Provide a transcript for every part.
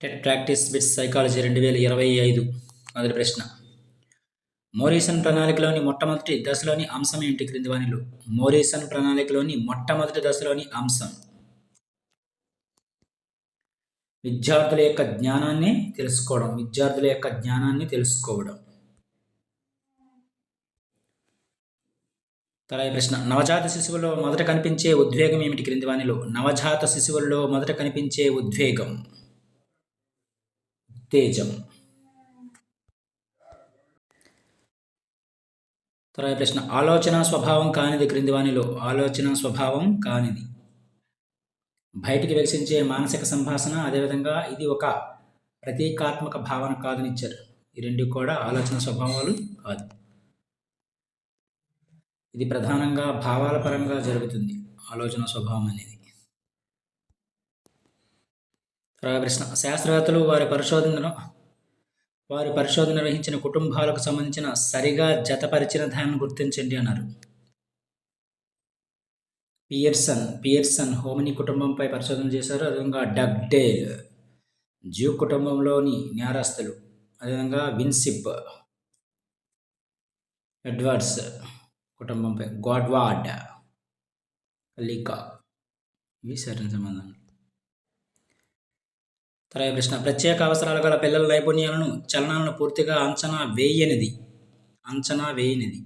TET practice with psychology రెండు వేల ఇరవై ఐదు. మొదటి ప్రశ్న. మోరీసన్ ప్రణాళికలోని మొట్టమొదటి దశలోని అంశం ఏమిటి క్రింది వానిలో మోరీసన్ ప్రణాళికలోని మొట్టమొదటి దశలోని అంశం. విద్యార్థుల యొక్క జ్ఞానాన్ని తెలుసుకోవడం. విద్యార్థుల యొక్క జ్ఞానాన్ని తెలుసుకోవడం. తర్వాత ప్రశ్న. నవజాత శిశువులో మొదట కనిపించే ఉద్వేగం ఏమిటి క్రింది వానిలో నవజాత శిశువుల్లో మొదట కనిపించే ఉద్వేగం. తేజం తర్వాత ప్రశ్న ఆలోచన స్వభావం కానిది క్రింది వానిలో ఆలోచన స్వభావం కానిది. బయటికి వికసించే మానసిక సంభాషణ అదేవిధంగా ఇది ఒక ప్రతీకాత్మక భావన కాదని ఇచ్చారు. ఈ రెండు కూడా ఆలోచన స్వభావాలు కాదు. ఇది ప్రధానంగా భావాల పరంగా జరుగుతుంది. ఆలోచన స్వభావం అనేది తర్వాత ప్రశ్న శాస్త్రవేత్తలు వారి పరిశోధనను వారి పరిశోధన నిర్వహించిన కుటుంబాలకు సంబంధించిన సరిగా జతపరిచిన దాన్ని గుర్తించండి అన్నారు. పియర్సన్ పియర్సన్ హోమిని కుటుంబంపై పరిశోధన చేశారు. అదేవిధంగా డగ్డేల్ జ్యూ కుటుంబంలోని నేరస్తులు అదేవిధంగా విన్సిప్ ఎడ్వర్డ్స్ కుటుంబంపై గాడ్వాడ్ లీకా ఇవి సరైన సంబంధం తర్వాత ప్రశ్న. ప్రత్యేక అవసరాలు గల పిల్లల నైపుణ్యాలను చలనాలను పూర్తిగా అంచనా వేయనిది. అంచనా వేయనిది.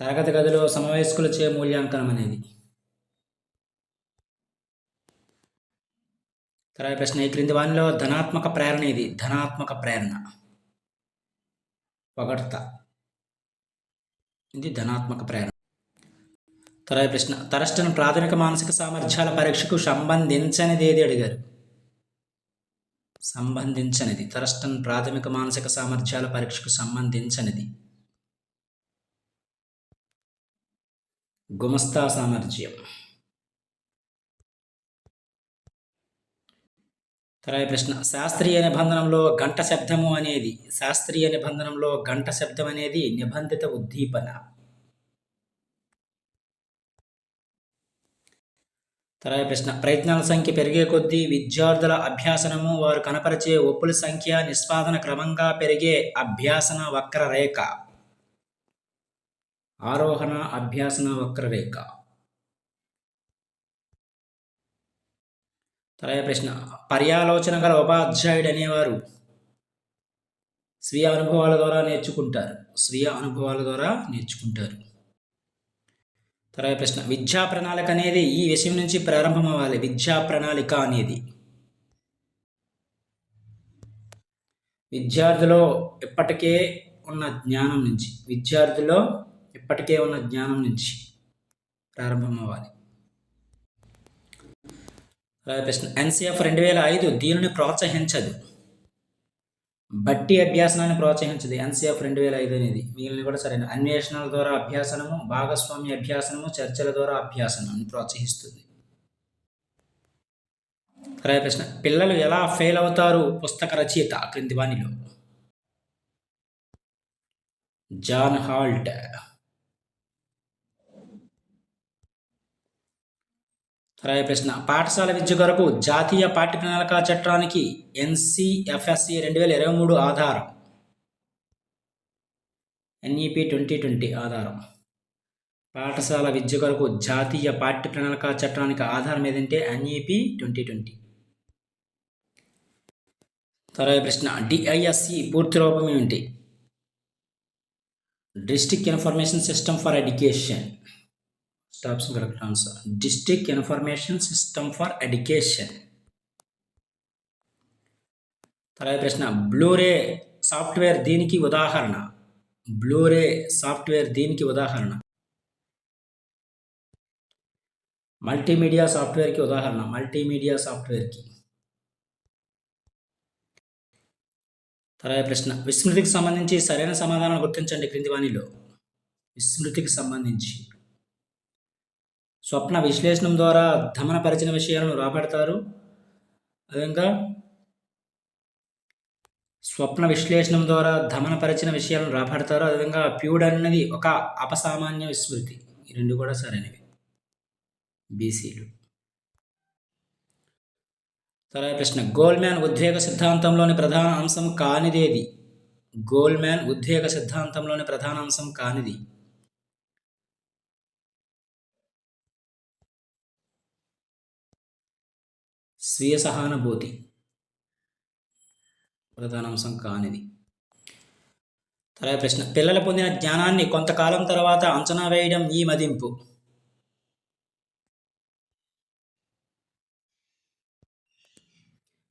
తరగతి గదిలో సమవయస్కులచే మూల్యాంకనం అనేది. తర్వాత ప్రశ్న. ఈ క్రింది వానిలో ధనాత్మక ప్రేరణ ఇది. ధనాత్మక ప్రేరణ. పొగడత. ఇది ధనాత్మక ప్రేరణ. తర్వాత ప్రశ్న. తరస్టన్ ప్రాథమిక మానసిక సామర్థ్యాల పరీక్షకు సంబంధించనిది ఏది? అడిగారు. సంబంధించనిది. తరస్టన్ ప్రాథమిక మానసిక సామర్థ్యాల పరీక్షకు సంబంధించనిది. గుమస్తా సామర్థ్యం. తర్వాత ప్రశ్న. శాస్త్రీయ నిబంధనంలో గంట శబ్దము అనేది శాస్త్రీయ నిబంధనంలో గంట శబ్దం అనేది నిబంధిత ఉద్దీపన. తర్వాత ప్రశ్న. ప్రయత్నాల సంఖ్య పెరిగే కొద్దీ విద్యార్థుల అభ్యాసనము వారు కనపరిచే ఒప్పుల సంఖ్య నిష్పాదన క్రమంగా పెరిగే అభ్యాసన వక్రరేఖ ఆరోహణ అభ్యాసన వక్రరేఖ తర్వాత ప్రశ్న. పర్యాలోచన గల ఉపాధ్యాయుడు అనేవారు స్వీయ అనుభవాల ద్వారా నేర్చుకుంటారు. స్వీయ అనుభవాల ద్వారా నేర్చుకుంటారు. తర్వాత ప్రశ్న విద్యా ప్రణాళిక అనేది ఈ విషయం నుంచి ప్రారంభం అవ్వాలి విద్యా ప్రణాళిక అనేది. విద్యార్థిలో ఇప్పటికే ఉన్న జ్ఞానం నుంచి విద్యార్థిలో ఇప్పటికే ఉన్న జ్ఞానం నుంచి ప్రారంభం అవ్వాలి ప్రశ్న ఎన్సీఎఫ్ రెండు వేల ఐదు దీనిని ప్రోత్సహించదు. బట్టి అభ్యాసనాన్ని ప్రోత్సహించదు. ఎన్సీఎఫ్ రెండు వేల ఐదు అనేది. మిగిలిన కూడా సరైన అన్వేషణల ద్వారా అభ్యాసనము భాగస్వామ్య అభ్యాసనము చర్చల ద్వారా అభ్యాసనాన్ని ప్రోత్సహిస్తుంది. తర్వాత ప్రశ్న పిల్లలు ఎలా ఫెయిల్ అవుతారు? పుస్తక రచయిత క్రింది వాణిలో. John Holt. ఇరవై ప్రశ్న పాఠశాల విద్య కొరకు జాతీయ పాఠ్య ప్రణాళిక చట్టానికి ఎన్సిఎఫ్ఎస్సి రెండు వేల ఇరవై మూడు ఆధారం. ఎన్ఈపి ట్వంటీ ట్వంటీ ఆధారం. పాఠశాల విద్య కొరకు జాతీయ పాఠ్య ప్రణాళిక చట్టానికి ఆధారం ఏదంటే ఎన్ఈపి ట్వంటీ ట్వంటీ. తర్వాత ప్రశ్న డిఐఎస్సి పూర్తి రూపం ఏమిటి? District information system for education. Stops correct answer district information system for education తర్వాత ప్రశ్న బ్లూరే సాఫ్ట్వేర్ దీనికి ఉదాహరణ. బ్లూరే సాఫ్ట్వేర్ దీనికి ఉదాహరణ. మల్టీమీడియా సాఫ్ట్వేర్కి ఉదాహరణ. మల్టీమీడియా సాఫ్ట్వేర్కి తర్వాత ప్రశ్న విస్మృతికి సంబంధించి సరైన సమాధానం గుర్తించండి క్రింది వాణిలో. విస్మృతికి సంబంధించి. స్వప్న విశ్లేషణం ద్వారా ధమనపరిచిన విషయాలను రాబడతారు. అదేవిధంగా స్వప్న విశ్లేషణం ద్వారా ధమనపరిచిన విషయాలను రాబడతారు. అదేవిధంగా ప్యూడ్ అన్నది ఒక అపసామాన్య విస్మృతి. ఈ రెండు కూడా సరైనవి. బీసీలు. తర్వాత ప్రశ్న. గోల్మ్యాన్ ఉద్వేగ సిద్ధాంతంలోని ప్రధాన అంశం కానిదేది? గోల్మ్యాన్ ఉద్వేగ సిద్ధాంతంలోని ప్రధాన అంశం కానిది? స్వీయ సహానుభూతి ప్రధానాంశం కానిది. తర్వాత ప్రశ్న పిల్లలు పొందిన జ్ఞానాన్ని కొంతకాలం తర్వాత అంచనా వేయడం ఈ మదింపు.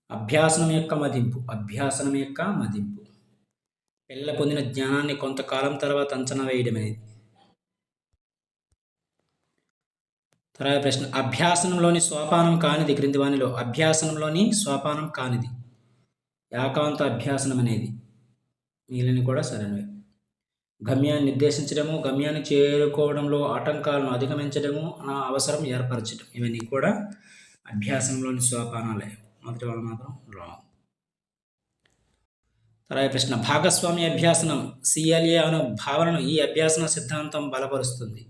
అభ్యాసనం యొక్క మదింపు అభ్యాసనం యొక్క మదింపు. పిల్లలు పొందిన జ్ఞానాన్ని కొంతకాలం తర్వాత అంచనా వేయడం అనేది. తర్వాత ప్రశ్న. అభ్యాసనంలోని సోపానం కానిది క్రిందివానిలో అభ్యాసనంలోని సోపానం కానిది. ఏకాంత అభ్యాసనం అనేది. మిగిలిన కూడా సరైనవి. గమ్యాన్ని నిర్దేశించడము గమ్యాన్ని చేరుకోవడంలో ఆటంకాలను అధిగమించడము నా అవసరం ఏర్పరచడం. ఇవన్నీ కూడా అభ్యాసంలోని సోపానాలే మొదటి వాళ్ళు మాత్రం రాంగ్. తర్వాత ప్రశ్న. భాగస్వామి అభ్యాసనం. సిఎల్ఏ అను భావనను ఈ అభ్యాసన సిద్ధాంతం బలపరుస్తుంది.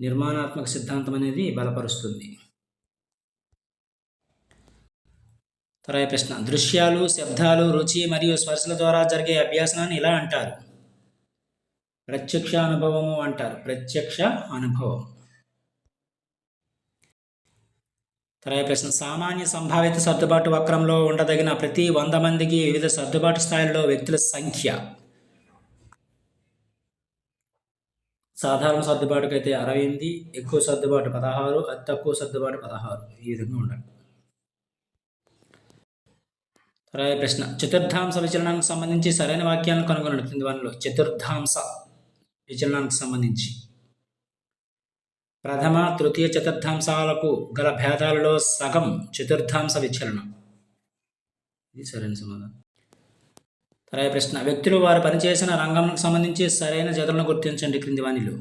నిర్మాణాత్మక సిద్ధాంతం అనేది బలపరుస్తుంది. తర్వాత ప్రశ్న. దృశ్యాలు శబ్దాలు రుచి మరియు స్పర్శల ద్వారా జరిగే అభ్యాసనాన్ని ఇలా అంటారు. ప్రత్యక్ష అనుభవము అంటారు. ప్రత్యక్ష అనుభవం. తర్వాత ప్రశ్న. సామాన్య సంభావిత సర్దుబాటు వక్రంలో ఉండదగిన ప్రతి వంద మందికి వివిధ సర్దుబాటు స్థాయిలో వ్యక్తుల సంఖ్య. సాధారణ సర్దుబాటుకు అయితే అరవై ఎనిమిది ఎక్కువ సర్దుబాటు పదహారు అతి తక్కువ సర్దుబాటు పదహారు. ఈ విధంగా ఉండాలి. తర్వాత ప్రశ్న. చతుర్థాంశ విచలనానికి సంబంధించి సరైన వాక్యాలను కనుగొనండి. క్రింది వారిలో చతుర్థాంశ విచలనానికి సంబంధించి. ప్రథమ తృతీయ చతుర్థాంశాలకు గల భేదాలలో సగం చతుర్థాంశ విచలనం. ఇది సరైన సమాధానం. తర్వాత ప్రశ్న. వ్యక్తులు వారు పనిచేసిన రంగంకు సంబంధించి సరైన జతలను గుర్తించండి క్రింది వానిలో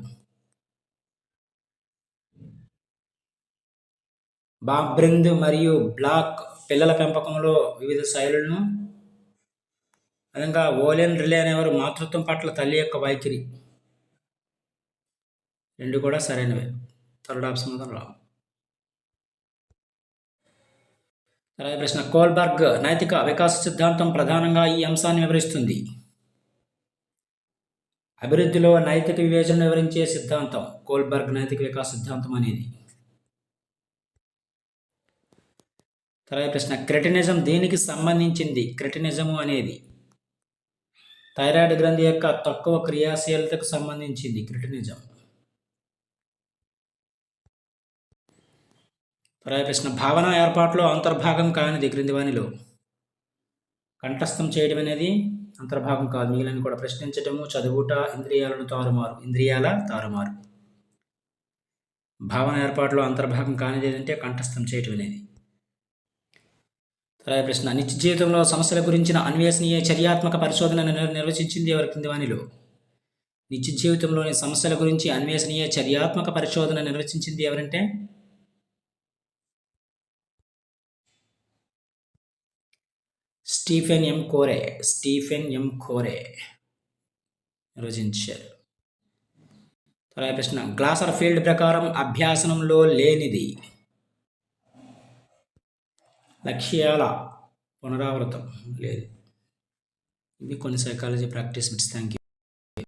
బాబ్రింద్ మరియు బ్లాక్ పిల్లల పెంపకంలో వివిధ శైలులను. అదనంగా ఓలెన్ రిలే అనేవారు మాతృత్వం పట్ల తల్లి యొక్క వైఖరి. రెండు కూడా సరైనవే. థర్డ్ ఆప్షన్ రావు. తర్వాత ప్రశ్న కోల్బర్గ్ నైతిక వికాస సిద్ధాంతం ప్రధానంగా ఈ అంశాన్ని వివరిస్తుంది. అభివృద్ధిలో నైతిక వివేచన వివరించే సిద్ధాంతం కోల్బర్గ్ నైతిక వికాస సిద్ధాంతం అనేది. తర్వాత ప్రశ్న క్రెటినిజం దేనికి సంబంధించింది? క్రెటినిజము అనేది థైరాయిడ్ గ్రంథి యొక్క తక్కువ క్రియాశీలతకు సంబంధించింది. క్రిటినిజం. తర్వాత భావన ఏర్పాటులో అంతర్భాగం కానిది క్రింది వానిలో. కంఠస్థం చేయడం అనేది అంతర్భాగం కాదు. మిగిలిన కూడా ప్రశ్నించటము చదువుట ఇంద్రియాలను తారుమారు ఇంద్రియాల తారుమారు. భావన ఏర్పాటులో అంతర్భాగం కానిది ఏంటంటే కంఠస్థం చేయటం అనేది. తర్వాత ప్రశ్న నిత్య జీవితంలో సమస్యల గురించిన అన్వేషణీయ చర్యాత్మక పరిశోధన నిర్వచించింది ఎవరి కింది వానిలో? నిత్య జీవితంలోని సమస్యల గురించి అన్వేషణీయ చర్యాత్మక పరిశోధన నిర్వచించింది ఎవరంటే స్టీఫెన్ ఎం కోరే స్టీఫెన్ ఎం కోరే. రచించారు. తర్వాత ప్రశ్న గ్లాసర్ ఫీల్డ్ ప్రకారం అభ్యాసనంలో లేనిది లక్ష్యాల పునరావృతం లేదు. ఇవి కొన్ని psychology practice bits thank you